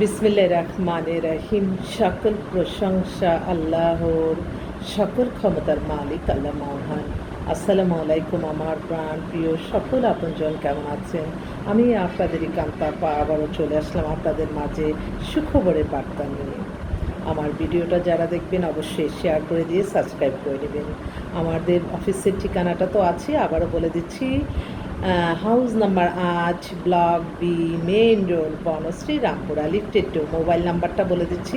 বিসমিল্লা রহমান রহিম। সকল প্রশংসা আল্লাহর। সকল ক্ষমতার মালিক আল্লাহ মহান। আসসালামু আলাইকুম আমার প্রাণ প্রিয় সকল আপনজন, কেমন আছেন? আমি আপনাদেরই কান্তাপা আবারও চলে আসলাম আপনাদের মাঝে সুখবরের বার্তা নিয়ে। আমার ভিডিওটা যারা দেখবেন অবশ্যই শেয়ার করে দিয়ে সাবস্ক্রাইব করে নেবেন। আমাদের অফিসের ঠিকানাটা তো আছে, আবারও বলে দিচ্ছি হাউস নাম্বার আট block B main road Banasree, Rampura lifted টু মোবাইল নাম্বারটা বলে দিচ্ছি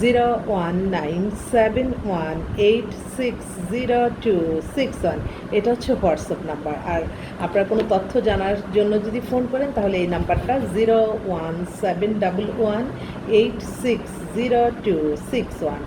zero one nine seven one eight six zero two six one এটা হচ্ছে হোয়াটসঅ্যাপ নাম্বার আর আপনার কোনো তথ্য জানার জন্য যদি ফোন করেন, তাহলে এই নাম্বারটা zero one seven double one eight six zero two six one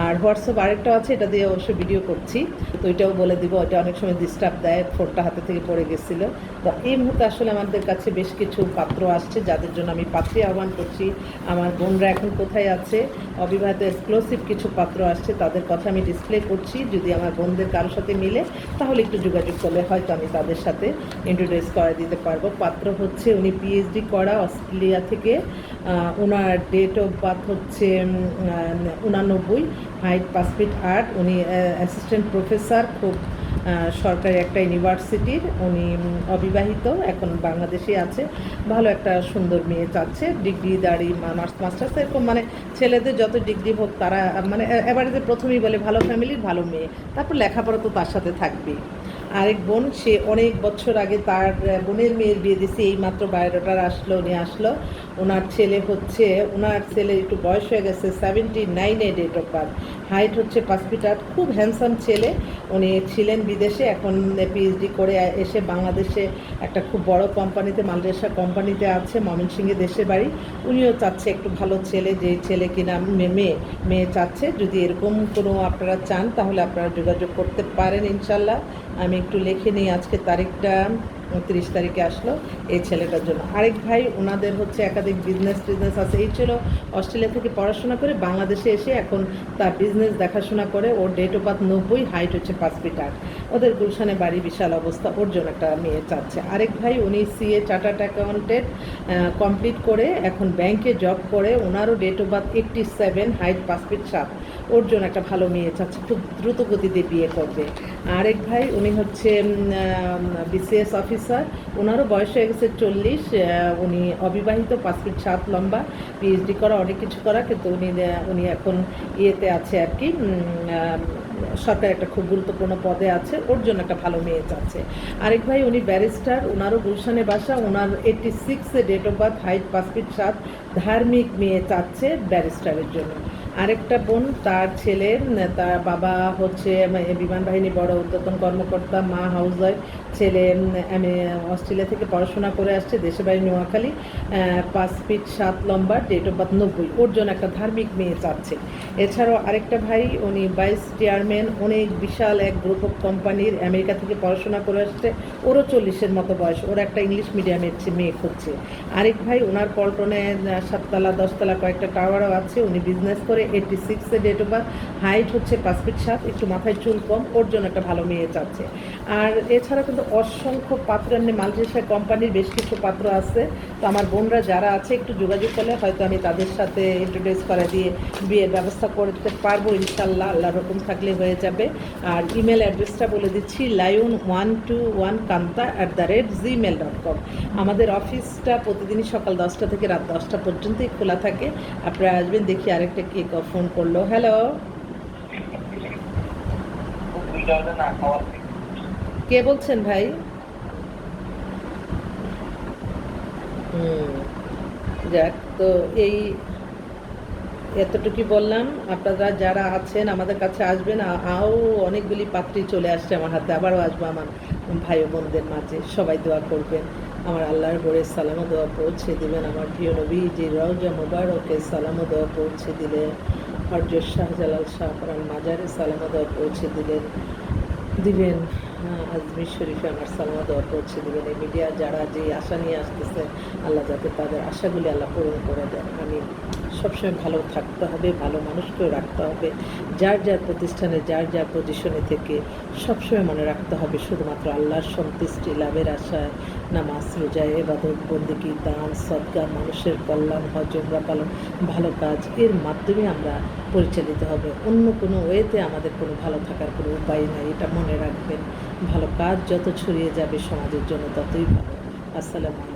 আর হোয়াটসঅ্যাপ আরেকটা আছে, এটা দিয়ে অবশ্য ভিডিও করছি। তো এটাও বলে দিব ওটা অনেক সময় ডিস্টার্ব দেয়, ফোনটা হাতে থেকে পড়ে গেছিল। তো এই মুহূর্তে আসলে আমাদের কাছে বেশ কিছু পাত্র আসছে, যাদের জন্য আমি পাত্রে আহ্বান করছি। আমার বোনরা এখন কোথায় আছে? অবিবাহিত এক্সক্লুসিভ কিছু পাত্র আসছে, তাদের কথা আমি ডিসপ্লে করছি। যদি আমার বোনদের কারোর সাথে মিলে, তাহলে একটু যোগাযোগ করলে হয়তো আমি তাদের সাথে ইন্ট্রোডিউস করে দিতে পারব। পাত্র হচ্ছে উনি পিএইচডি করা, অস্ট্রেলিয়া থেকে। ওনার ডেট অফ বার্থ হচ্ছে উনানব্বই। হাইট পাঁচ ফিট আট, উনি অ্যাসিস্ট্যান্ট প্রফেসর খুব সরকারি একটা ইউনিভার্সিটির উনি অবিবাহিত, এখন বাংলাদেশে আছে। ভালো একটা সুন্দর মেয়ে চাচ্ছে ডিগ্রি দাড়ি মাস্টার্স এরকম মানে ছেলেদের যত ডিগ্রি হোক, তারা মানে এবারে যে প্রথমেই বলে ভালো ফ্যামিলির ভালো মেয়ে, তারপর লেখাপড়া তো তার সাথে থাকবেই। আরেক বোন, সে অনেক বছর আগে তার বোনের মেয়ের বিয়ে দিছে এই মাত্র বায়োডাটার আসলো, উনি আসলো। ওনার ছেলে হচ্ছে, ওনার ছেলে একটু বয়স হয়ে গেছে সেভেন্টি নাইনে ডেট অফ বার্থ হাইট হচ্ছে পাঁচ ফিট আট খুব হ্যান্ডসাম ছেলে। উনি ছিলেন বিদেশে, এখন পিএইচডি করে এসে বাংলাদেশে একটা খুব বড় কোম্পানিতে মালয়েশিয়া কোম্পানিতে আছে, ময়মনসিংহে দেশের বাড়ি। উনিও চাচ্ছে একটু ভালো ছেলে, যে ছেলে কিনা মেয়ে মেয়ে চাচ্ছে। যদি এরকম কোনো আপনারা চান, তাহলে আপনারা যোগাযোগ করতে পারেন, ইনশাল্লাহ। আমি একটু লিখে নিই আজকে তারিখটা তিরিশ তারিখে আসলো এই ছেলেটার জন্য। আরেক ভাই ওনাদের হচ্ছে একাধিক বিজনেস টিজনেস আছে। এই ছিল অস্ট্রেলিয়া থেকে পড়াশোনা করে বাংলাদেশে এসে এখন তার বিজনেস দেখাশোনা করে। ওর ডেট অফ বার্থ নব্বই হাইট হচ্ছে পাঁচ ফিট আট ওদের গুলশানে বাড়ি, বিশাল অবস্থা। ওর জন্য একটা মেয়ে চাচ্ছে। আরেক ভাই, উনি সিএ চার্টার্ড অ্যাকাউন্টেন্ট কমপ্লিট করে এখন ব্যাংকে জব করে। ওনারও date of birth eighty seven height পাঁচ ফিট সাত। ওর জন্য একটা ভালো মেয়ে চাচ্ছে। খুব দ্রুত গতিতে বিয়ে করবে। আরেক ভাই, উনি হচ্ছে বিসিএস অফিসার। ওনারও বয়স হয়ে গেছে চল্লিশ উনি অবিবাহিত, পাঁচ ফিট সাত লম্বা পিএইচডি করা, অনেক কিছু করা, কিন্তু উনি উনি এখন ইয়েতে আছে আর কি সরকার একটা খুব গুরুত্বপূর্ণ পদে আছে, ওর জন্য একটা ভালো মেয়ে চাচ্ছে। আরেক ভাই, উনি ব্যারিস্টার ওনারও গুলশানে বাসা ওনার এইটটি সিক্সে ডেট অফ বার্থ হাইট পাঁচ ফিট সাত, ধার্মিক মেয়ে চাচ্ছে ব্যারিস্টারের জন্য। আরেকটা বোন তার ছেলে উম, তার বাবা হচ্ছে বিমান বাহিনী বড় উদ্যতন কর্মকর্তা মা হাউস ছেলে আমি অস্ট্রেলিয়া থেকে পড়াশোনা করে আসছে দেশে বাড়ি নোয়াখালী পাঁচ ফিট সাত লম্বা ডেট অফ বার্থ নব্বই। ওর জন্য একটা ধার্মিক মেয়ে চাচ্ছে। এছাড়াও আরেকটা ভাই উনি ভাইস চেয়ারম্যান অনেক বিশাল এক গ্রুপ অফ কোম্পানির আমেরিকা থেকে পড়াশোনা করে আসছে। ওরও চল্লিশের মতো বয়স। ওর একটা ইংলিশ মিডিয়ামের মেয়ে খুঁজছে। আরেক ভাই ওনার পল্টনে সাততলা দশতলা কয়েকটা টাওয়ারও আছে উনি বিজনেস করে এইটটি সিক্সে ডেট অফ বার্থ হাইট হচ্ছে পাঁচ ফিট সাত, একটু মাথায় চুল কম, ওর জন্য একটা ভালো মেয়ে চাচ্ছে। আর এছাড়া কিন্তু অসংখ্য পাত্র, এমনি মালয়েশিয়া কোম্পানির বেশ কিছু পাত্র আছে। তো আমার বোনরা যারা আছে, একটু যোগাযোগ করলে হয়তো আমি তাদের সাথে ইন্ট্রোডিউস করে দিয়ে বিয়ের ব্যবস্থা করতে পারব ইনশাল্লাহ আল্লাহ রকম থাকলে হয়ে যাবে। আর ইমেল অ্যাড্রেসটা বলে দিচ্ছি lion one two one Kanta at the rate Gmail dot com আমাদের অফিসটা প্রতিদিনই সকাল দশটা থেকে রাত দশটা পর্যন্তই খোলা থাকে। আপনারা আসবেন, দেখি আরেকটা কে ফোন করল। হ্যালো কে বলছেন ভাই? হুম, যাক, তো এই এতটুকু বললাম। আপনারা যারা আছেন, আমাদের কাছে আসবেন। আও অনেকগুলি পাত্রী চলে আসছে আমার হাতে। আবারও আসব আমার ভাই বোনদের মাঝে। সবাই দোয়া করবেন। আমার আল্লাহর ঘরে সালাম দোয়া পৌঁছে দিবেন। আমার প্রিয় নবী, যে রওজা মোবারকে সালাম দোয়া পৌঁছে দিলেন। হরজ শাহজালাল শাহরান মাজারে সালাম দোয়া পৌঁছে দিলেন। দিবেন। আজমির শরীফে আমার সালামা দেওয়া পৌঁছে দেবেন। এই মিডিয়া যারা যে আশা নিয়ে আসতেছে, আল্লাহ যাতে তাদের আশাগুলি আল্লাহ পূরণ করে দেন। আমি সবসময় ভালো থাকতে হবে, ভালো মানুষকেও রাখতে হবে। যার যার প্রতিষ্ঠানে, যার যার পজিশনে থেকে সবসময় মনে রাখতে হবে, শুধুমাত্র আল্লাহর সন্তুষ্টি, লাভের আশায়। নামাজ, রোজা, এবাদত বন্দিকি দান সদ্গা মানুষের কল্যাণ হজমরা পালন, ভালো কাজ, এর মাধ্যমে আমরা পরিচালিত হবে। অন্য কোনো ওয়েতে আমাদের কোনো ভালো থাকার কোনো উপায় নাই, এটা মনে রাখবেন। ভালো কাজ যত ছড়িয়ে যাবে সমাজের জন্য ততই ভালো। আসসালামু